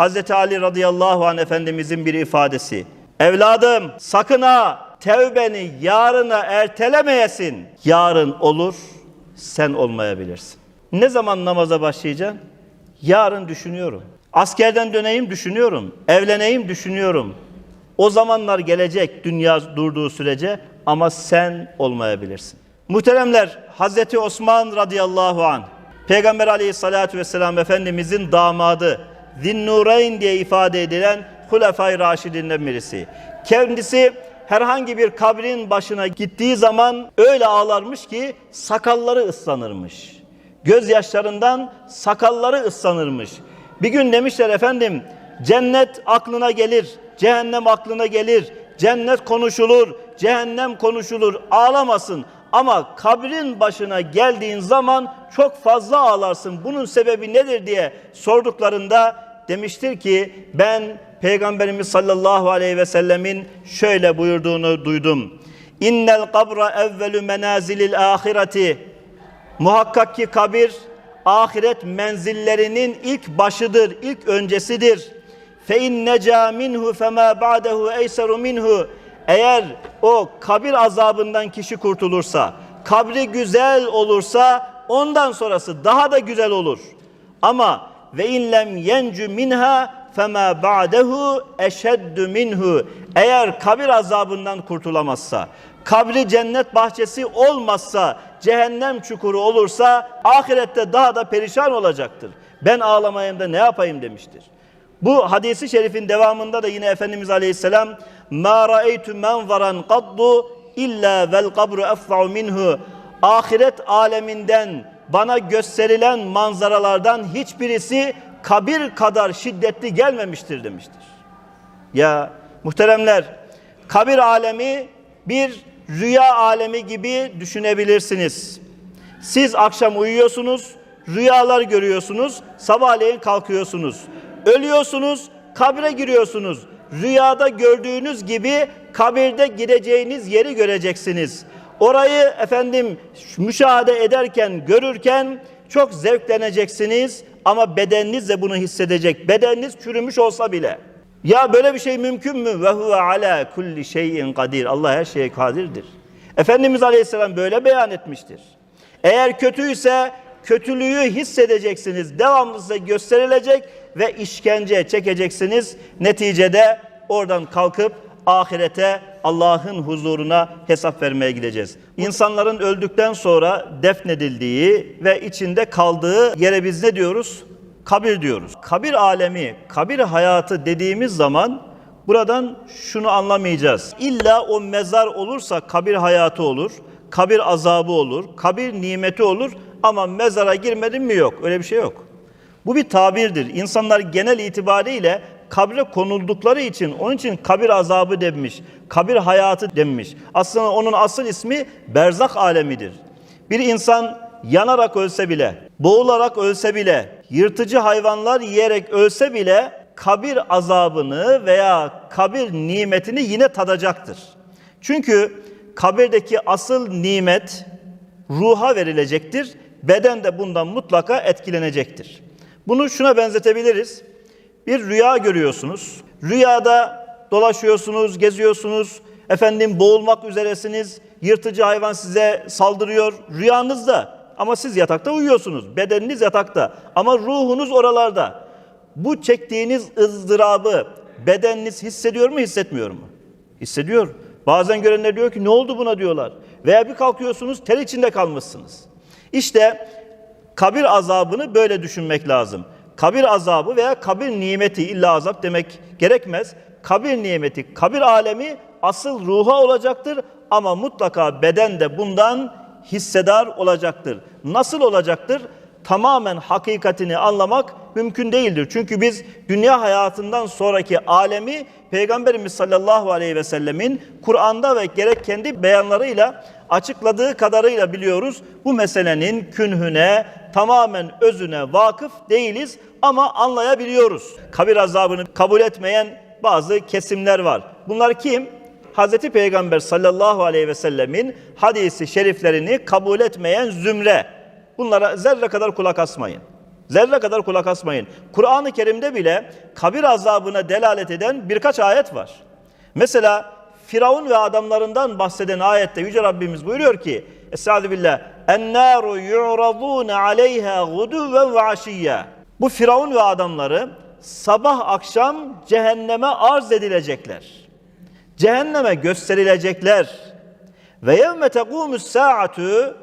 Hazreti Ali radıyallahu anh Efendimizin bir ifadesi. Evladım sakın ha tevbeni yarına ertelemeyesin. Yarın olur sen olmayabilirsin. Ne zaman namaza başlayacaksın? Yarın düşünüyorum. Askerden döneyim düşünüyorum. Evleneyim düşünüyorum. O zamanlar gelecek dünya durduğu sürece ama sen olmayabilirsin. Muhteremler Hazreti Osman radıyallahu an Peygamber aleyhissalatü vesselam Efendimizin damadı Zinnureyn diye ifade edilen Hulefai Raşidinden birisi. Kendisi herhangi bir kabrin başına gittiği zaman öyle ağlarmış ki sakalları ıslanırmış. Gözyaşlarından sakalları ıslanırmış. Bir gün demişler efendim cennet aklına gelir, cehennem aklına gelir, cennet konuşulur, cehennem konuşulur ağlamasın. Ama kabrin başına geldiğin zaman çok fazla ağlarsın. Bunun sebebi nedir diye sorduklarında demiştir ki ben Peygamberimiz sallallahu aleyhi ve sellemin şöyle buyurduğunu duydum. İnnel kabra evvelü menazilil ahireti. Muhakkak ki kabir ahiret menzillerinin ilk başıdır, ilk öncesidir. Fe in neca minhu fema ba'dehu eyseru minhu. Eğer o kabir azabından kişi kurtulursa, kabri güzel olursa ondan sonrası daha da güzel olur. Ama ve in lem yencu minha fema ba'dehu eşeddu minhu. Eğer kabir azabından kurtulamazsa, kabri cennet bahçesi olmazsa, cehennem çukuru olursa ahirette daha da perişan olacaktır. Ben ağlamayayım da ne yapayım demiştir. Bu hadisi şerifin devamında da yine Efendimiz Aleyhisselam ra'eytu menzaran qaddu illa vel kabru efza'u minhu. Ahiret aleminden bana gösterilen manzaralardan hiçbirisi kabir kadar şiddetli gelmemiştir demiştir. Ya muhteremler kabir alemi bir rüya alemi gibi düşünebilirsiniz. Siz akşam uyuyorsunuz, rüyalar görüyorsunuz, sabahleyin kalkıyorsunuz. Ölüyorsunuz, kabre giriyorsunuz. Rüyada gördüğünüz gibi kabirde gideceğiniz yeri göreceksiniz. Orayı efendim müşahede ederken, görürken çok zevkleneceksiniz ama bedeniniz de bunu hissedecek. Bedeniniz çürümüş olsa bile. Ya böyle bir şey mümkün mü? Ve huve ala kulli şeyin kadir. Allah her şeye kadirdir. Efendimiz Aleyhisselam böyle beyan etmiştir. Eğer kötüyse kötülüğü hissedeceksiniz. Devamlı size gösterilecek ve işkence çekeceksiniz. Neticede oradan kalkıp ahirete Allah'ın huzuruna hesap vermeye gideceğiz. İnsanların öldükten sonra defnedildiği ve içinde kaldığı yere biz ne diyoruz? Kabir diyoruz. Kabir alemi, kabir hayatı dediğimiz zaman buradan şunu anlamayacağız. İlla o mezar olursa kabir hayatı olur, kabir azabı olur, kabir nimeti olur ama mezara girmedin mi yok. Öyle bir şey yok. Bu bir tabirdir. İnsanlar genel itibariyle kabre konuldukları için onun için kabir azabı denmiş, kabir hayatı denmiş. Aslında onun asıl ismi berzak alemidir. Bir insan yanarak ölse bile, boğularak ölse bile, yırtıcı hayvanlar yiyerek ölse bile kabir azabını veya kabir nimetini yine tadacaktır. Çünkü kabirdeki asıl nimet ruha verilecektir. Beden de bundan mutlaka etkilenecektir. Bunu şuna benzetebiliriz. Bir rüya görüyorsunuz. Rüyada dolaşıyorsunuz, geziyorsunuz. Efendim boğulmak üzeresiniz. Yırtıcı hayvan size saldırıyor. Rüyanızda ama siz yatakta uyuyorsunuz. Bedeniniz yatakta ama ruhunuz oralarda. Bu çektiğiniz ızdırabı bedeniniz hissediyor mu, hissetmiyor mu? Hissediyor. Bazen görenler diyor ki ne oldu buna diyorlar. Veya bir kalkıyorsunuz ter içinde kalmışsınız. İşte kabir azabını böyle düşünmek lazım. Kabir azabı veya kabir nimeti illa azap demek gerekmez. Kabir nimeti, kabir alemi asıl ruha olacaktır ama mutlaka beden de bundan hissedar olacaktır. Nasıl olacaktır? Tamamen hakikatini anlamak mümkün değildir. Çünkü biz dünya hayatından sonraki alemi Peygamberimiz sallallahu aleyhi ve sellemin Kur'an'da ve gerek kendi beyanlarıyla açıkladığı kadarıyla biliyoruz. Bu meselenin künhüne, tamamen özüne vakıf değiliz ama anlayabiliyoruz. Kabir azabını kabul etmeyen bazı kesimler var. Bunlar kim? Hazreti Peygamber sallallahu aleyhi ve sellemin hadisi şeriflerini kabul etmeyen zümre. Bunlara zerre kadar kulak asmayın. Zerre kadar kulak asmayın. Kur'an-ı Kerim'de bile kabir azabına delalet eden birkaç ayet var. Mesela Firavun ve adamlarından bahseden ayette Yüce Rabbimiz buyuruyor ki Estaizu billah Ennâru yu'radûne aleyhâ gudüven ve aşiyya Bu Firavun ve adamları sabah akşam cehenneme arz edilecekler. Cehenneme gösterilecekler. Ve yevme tekûmus sa'atu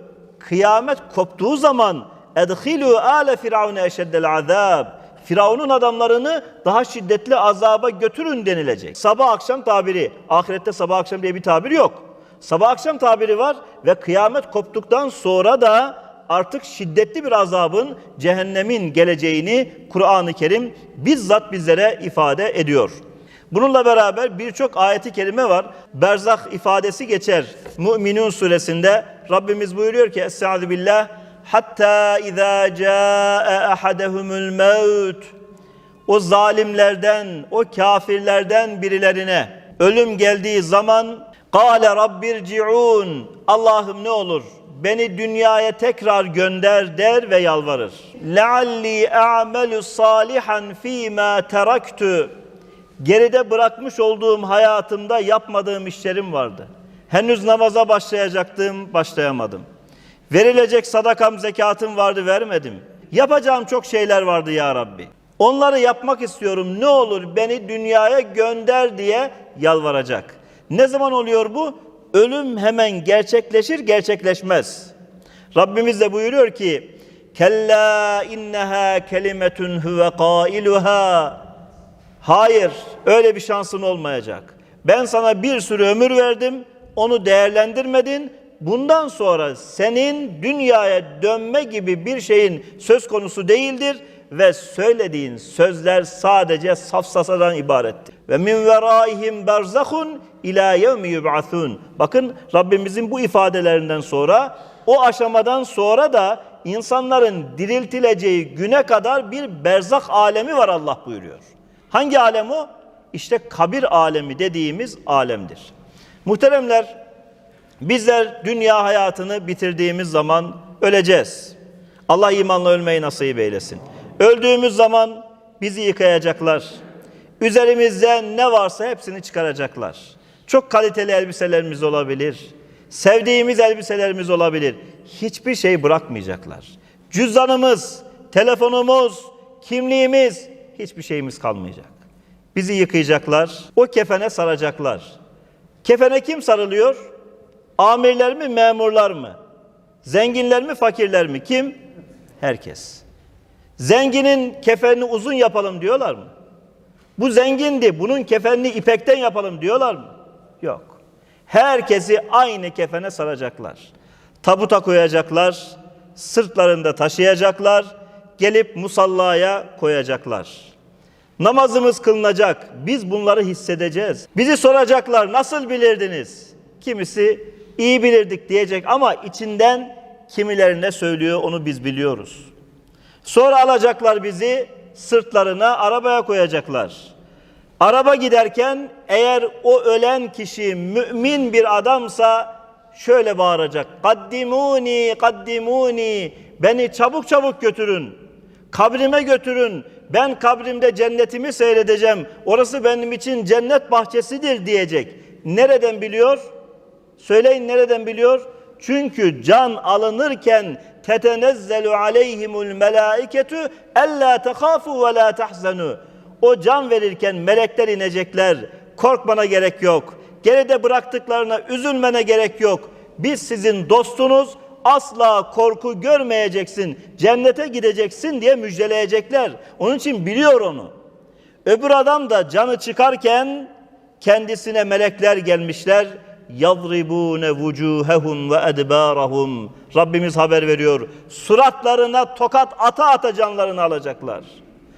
kıyamet koptuğu zaman edhilu ale firavune eşeddel azab. Firavun'un adamlarını daha şiddetli azaba götürün denilecek. Sabah akşam tabiri. Ahirette sabah akşam diye bir tabir yok. Sabah akşam tabiri var ve kıyamet koptuktan sonra da artık şiddetli bir azabın cehennemin geleceğini Kur'an-ı Kerim bizzat bizlere ifade ediyor. Bununla beraber birçok ayeti kerime var. Berzah ifadesi geçer. Müminun suresinde Rabbimiz buyuruyor ki Estaizu billah Hatta izâ câe ahadehumul mevt O zalimlerden, o kafirlerden birilerine ölüm geldiği zaman Kâle rabbirci'ûn Allah'ım ne olur beni dünyaya tekrar gönder der ve yalvarır. Lealli a'melu salihan fîmâ teraktu Geride bırakmış olduğum hayatımda yapmadığım işlerim vardı. Henüz namaza başlayacaktım, başlayamadım. Verilecek sadakam, zekatım vardı, vermedim. Yapacağım çok şeyler vardı ya Rabbi. Onları yapmak istiyorum. Ne olur beni dünyaya gönder diye yalvaracak. Ne zaman oluyor bu? Ölüm hemen gerçekleşir, gerçekleşmez. Rabbimiz de buyuruyor ki: "Kella inneha kelimetun huve qailuha." Hayır, öyle bir şansın olmayacak. Ben sana bir sürü ömür verdim, onu değerlendirmedin. Bundan sonra senin dünyaya dönme gibi bir şeyin söz konusu değildir ve söylediğin sözler sadece safsasadan ibarettir. Ve min veraihim berzahun ila yevmi yub'athun. Bakın Rabbimizin bu ifadelerinden sonra o aşamadan sonra da insanların diriltileceği güne kadar bir berzak alemi var Allah buyuruyor. Hangi alem o? İşte kabir alemi dediğimiz alemdir. Muhteremler, bizler dünya hayatını bitirdiğimiz zaman öleceğiz. Allah imanla ölmeyi nasip eylesin. Öldüğümüz zaman bizi yıkayacaklar. Üzerimizde ne varsa hepsini çıkaracaklar. Çok kaliteli elbiselerimiz olabilir. Sevdiğimiz elbiselerimiz olabilir. Hiçbir şey bırakmayacaklar. Cüzdanımız, telefonumuz, kimliğimiz, hiçbir şeyimiz kalmayacak. Bizi yıkayacaklar, o kefene saracaklar. Kefene kim sarılıyor? Amirler mi, memurlar mı? Zenginler mi, fakirler mi? Kim? Herkes. Zenginin kefenini uzun yapalım diyorlar mı? Bu zengindi, bunun kefenini ipekten yapalım diyorlar mı? Yok. Herkesi aynı kefene saracaklar. Tabuta koyacaklar, sırtlarında taşıyacaklar, gelip musallaya koyacaklar. Namazımız kılınacak. Biz bunları hissedeceğiz. Bizi soracaklar nasıl bilirdiniz? Kimisi iyi bilirdik diyecek ama içinden kimilerine söylüyor onu biz biliyoruz. Sonra alacaklar bizi sırtlarına arabaya koyacaklar. Araba giderken eğer o ölen kişi mümin bir adamsa şöyle bağıracak. Kaddimuni, kaddimuni. Beni çabuk çabuk götürün. Kabrime götürün. Ben kabrimde cennetimi seyredeceğim. Orası benim için cennet bahçesidir diyecek. Nereden biliyor? Söyleyin nereden biliyor? Çünkü can alınırken tetenezzelu aleyhimul melaiketu ella tehafu ve la tahzanu. O can verirken melekler inecekler. Korkmana gerek yok. Geride bıraktıklarına üzülmene gerek yok. Biz sizin dostunuz, asla korku görmeyeceksin, cennete gideceksin diye müjdeleyecekler. Onun için biliyor onu. Öbür adam da canı çıkarken kendisine melekler gelmişler. yadribune vucuhehum ve edbarahum. Rabbimiz haber veriyor. Suratlarına tokat ata ata canlarını alacaklar.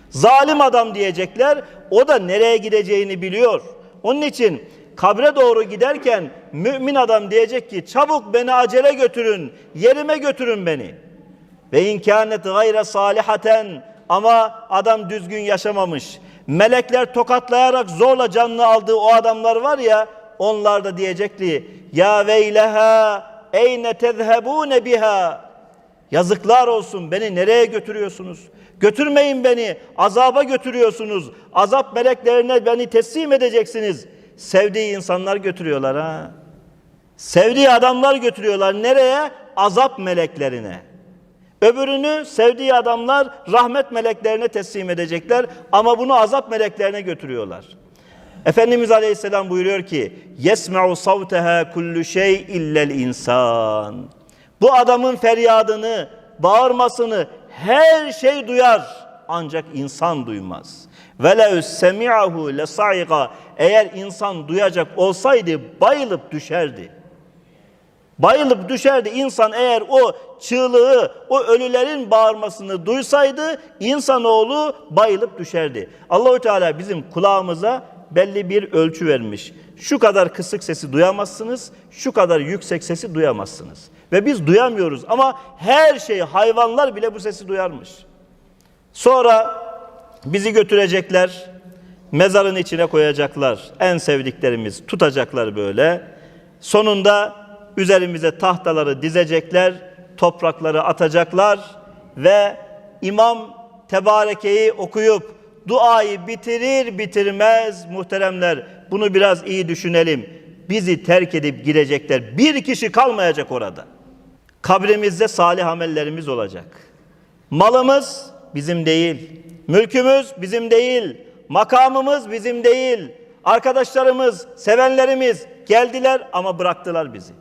Zalim adam diyecekler. O da nereye gideceğini biliyor. Onun için kabre doğru giderken mümin adam diyecek ki çabuk beni acele götürün, yerime götürün beni. Ve inkânet gayre salihaten ama adam düzgün yaşamamış. Melekler tokatlayarak zorla canını aldığı o adamlar var ya onlar da diyecekli ya veyleha eyne tezhebune biha Yazıklar olsun beni nereye götürüyorsunuz? Götürmeyin beni azaba götürüyorsunuz. Azap meleklerine beni teslim edeceksiniz. Sevdiği insanlar götürüyorlar ha. Sevdiği adamlar götürüyorlar nereye? Azap meleklerine. Öbürünü sevdiği adamlar rahmet meleklerine teslim edecekler ama bunu azap meleklerine götürüyorlar. Efendimiz Aleyhisselam buyuruyor ki yesma'u savteha kullu şey illel insan. Bu adamın feryadını, bağırmasını her şey duyar ancak insan duymaz. Velev semi'ahu lesaiga eğer insan duyacak olsaydı bayılıp düşerdi. Bayılıp düşerdi insan eğer o çığlığı, o ölülerin bağırmasını duysaydı insanoğlu bayılıp düşerdi. Allahü Teala bizim kulağımıza belli bir ölçü vermiş. Şu kadar kısık sesi duyamazsınız, şu kadar yüksek sesi duyamazsınız. Ve biz duyamıyoruz ama her şey hayvanlar bile bu sesi duyarmış. Sonra bizi götürecekler, mezarın içine koyacaklar. En sevdiklerimiz tutacaklar böyle. Sonunda üzerimize tahtaları dizecekler, toprakları atacaklar ve imam tebarekeyi okuyup duayı bitirir bitirmez muhteremler bunu biraz iyi düşünelim. Bizi terk edip gidecekler. Bir kişi kalmayacak orada. Kabrimizde salih amellerimiz olacak. Malımız bizim değil. Mülkümüz bizim değil. Makamımız bizim değil. Arkadaşlarımız, sevenlerimiz geldiler ama bıraktılar bizi.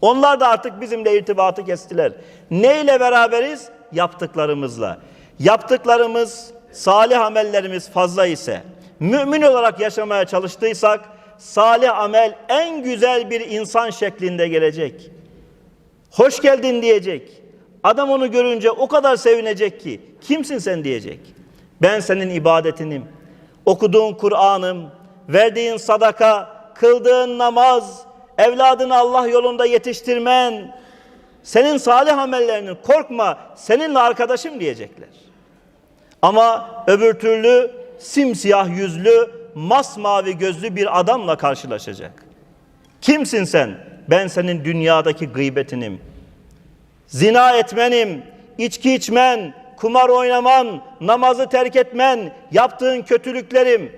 Onlar da artık bizimle irtibatı kestiler. Neyle beraberiz? Yaptıklarımızla. Yaptıklarımız, salih amellerimiz fazla ise, mümin olarak yaşamaya çalıştıysak, salih amel en güzel bir insan şeklinde gelecek. Hoş geldin diyecek. Adam onu görünce o kadar sevinecek ki, kimsin sen diyecek. Ben senin ibadetinim, okuduğun Kur'an'ım, verdiğin sadaka, kıldığın namaz, evladını Allah yolunda yetiştirmen, senin salih amellerinin korkma, seninle arkadaşım diyecekler. Ama öbür türlü simsiyah yüzlü, masmavi gözlü bir adamla karşılaşacak. Kimsin sen? Ben senin dünyadaki gıybetinim. Zina etmenim, içki içmen, kumar oynaman, namazı terk etmen, yaptığın kötülüklerim.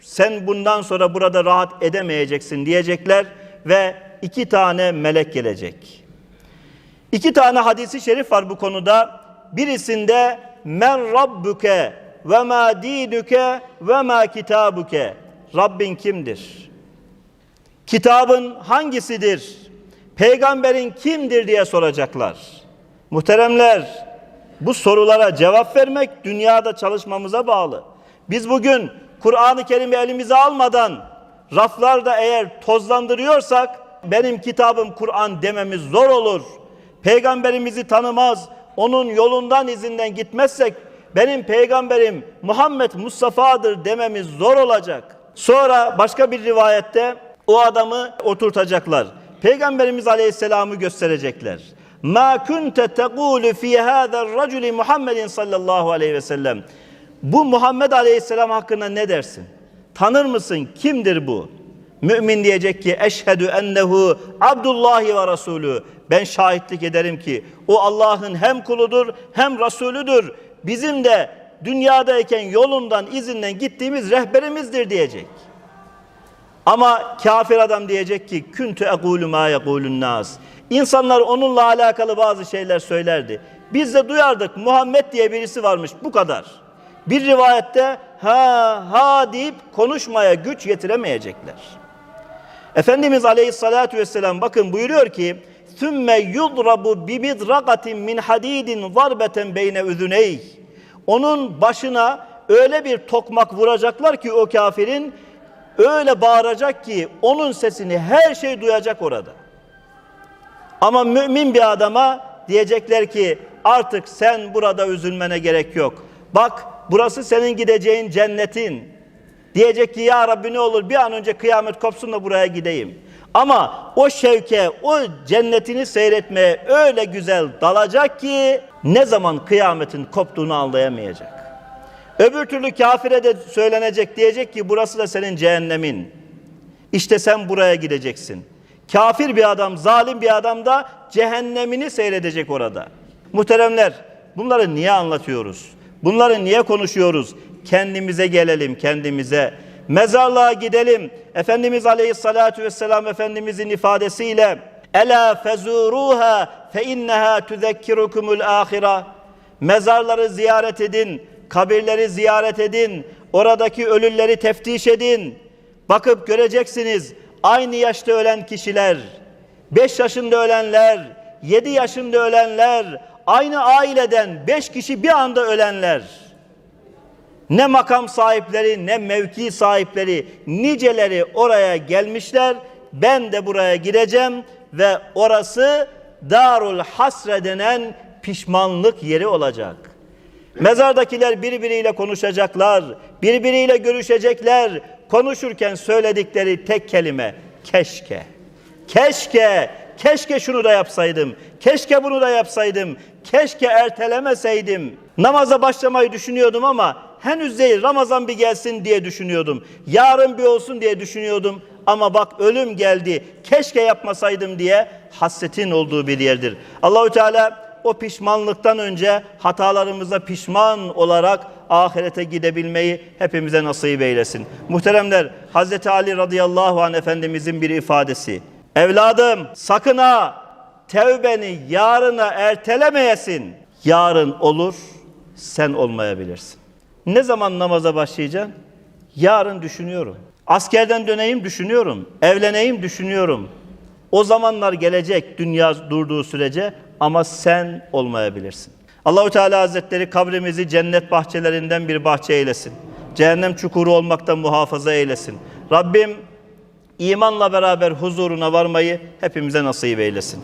Sen bundan sonra burada rahat edemeyeceksin diyecekler ve iki tane melek gelecek. İki tane hadisi şerif var bu konuda. Birisinde men rabbuke ve ma dinuke ve ma kitabuke. Rabbin kimdir? Kitabın hangisidir? Peygamberin kimdir diye soracaklar. Muhteremler, bu sorulara cevap vermek dünyada çalışmamıza bağlı. Biz bugün Kur'an-ı Kerim'i elimize almadan raflarda eğer tozlandırıyorsak benim kitabım Kur'an dememiz zor olur. Peygamberimizi tanımaz, onun yolundan izinden gitmezsek benim peygamberim Muhammed Mustafa'dır dememiz zor olacak. Sonra başka bir rivayette o adamı oturtacaklar. Peygamberimiz Aleyhisselam'ı gösterecekler. Ma kunte tegulu fi hâzer raculi Muhammedin sallallahu aleyhi ve sellem. Bu Muhammed Aleyhisselam hakkında ne dersin? Tanır mısın? Kimdir bu? Mümin diyecek ki eşhedü ennehu abdullahi ve rasulü. Ben şahitlik ederim ki o Allah'ın hem kuludur hem Resulüdür. Bizim de dünyadayken yolundan izinden gittiğimiz rehberimizdir diyecek. Ama kafir adam diyecek ki küntü ekulu ma yekulun nas. İnsanlar onunla alakalı bazı şeyler söylerdi. Biz de duyardık Muhammed diye birisi varmış bu kadar. Bir rivayette ha ha deyip konuşmaya güç yetiremeyecekler. Efendimiz Aleyhisselatü Vesselam bakın buyuruyor ki ثُمَّ يُضْرَبُ بِبِدْرَقَةٍ مِنْ حَد۪يدٍ ضَرْبَةً بَيْنَ اُذُنَيْهِ Onun başına öyle bir tokmak vuracaklar ki o kafirin öyle bağıracak ki onun sesini her şey duyacak orada. Ama mümin bir adama diyecekler ki artık sen burada üzülmene gerek yok. Bak burası senin gideceğin cennetin. Diyecek ki ya Rabbi ne olur bir an önce kıyamet kopsun da buraya gideyim. Ama o şevke, o cennetini seyretmeye öyle güzel dalacak ki ne zaman kıyametin koptuğunu anlayamayacak. Öbür türlü kafire de söylenecek diyecek ki burası da senin cehennemin. İşte sen buraya gideceksin. Kafir bir adam, zalim bir adam da cehennemini seyredecek orada. Muhteremler, bunları niye anlatıyoruz? Bunları niye konuşuyoruz? Kendimize gelelim, kendimize. Mezarlığa gidelim. Efendimiz Aleyhisselatü Vesselam Efendimizin ifadesiyle Ela fezuruha fe inneha tuzekkirukumul ahira. Mezarları ziyaret edin, kabirleri ziyaret edin, oradaki ölüleri teftiş edin. Bakıp göreceksiniz aynı yaşta ölen kişiler, 5 yaşında ölenler, 7 yaşında ölenler, aynı aileden 5 kişi bir anda ölenler. Ne makam sahipleri ne mevki sahipleri niceleri oraya gelmişler. Ben de buraya gireceğim ve orası Darul Hasre denen pişmanlık yeri olacak. Mezardakiler birbiriyle konuşacaklar, birbiriyle görüşecekler. Konuşurken söyledikleri tek kelime keşke. Keşke, keşke şunu da yapsaydım. Keşke bunu da yapsaydım. Keşke ertelemeseydim. Namaza başlamayı düşünüyordum ama henüz değil Ramazan bir gelsin diye düşünüyordum. Yarın bir olsun diye düşünüyordum. Ama bak ölüm geldi. Keşke yapmasaydım diye hasretin olduğu bir yerdir. Allahü Teala o pişmanlıktan önce hatalarımıza pişman olarak ahirete gidebilmeyi hepimize nasip eylesin. Muhteremler Hazreti Ali radıyallahu anh Efendimizin bir ifadesi. Evladım sakın ha tevbeni yarına ertelemeyesin. Yarın olur sen olmayabilirsin. Ne zaman namaza başlayacaksın? Yarın düşünüyorum. Askerden döneyim düşünüyorum. Evleneyim düşünüyorum. O zamanlar gelecek dünya durduğu sürece ama sen olmayabilirsin. Allahü Teala Hazretleri kabrimizi cennet bahçelerinden bir bahçe eylesin. Cehennem çukuru olmaktan muhafaza eylesin. Rabbim imanla beraber huzuruna varmayı hepimize nasip eylesin.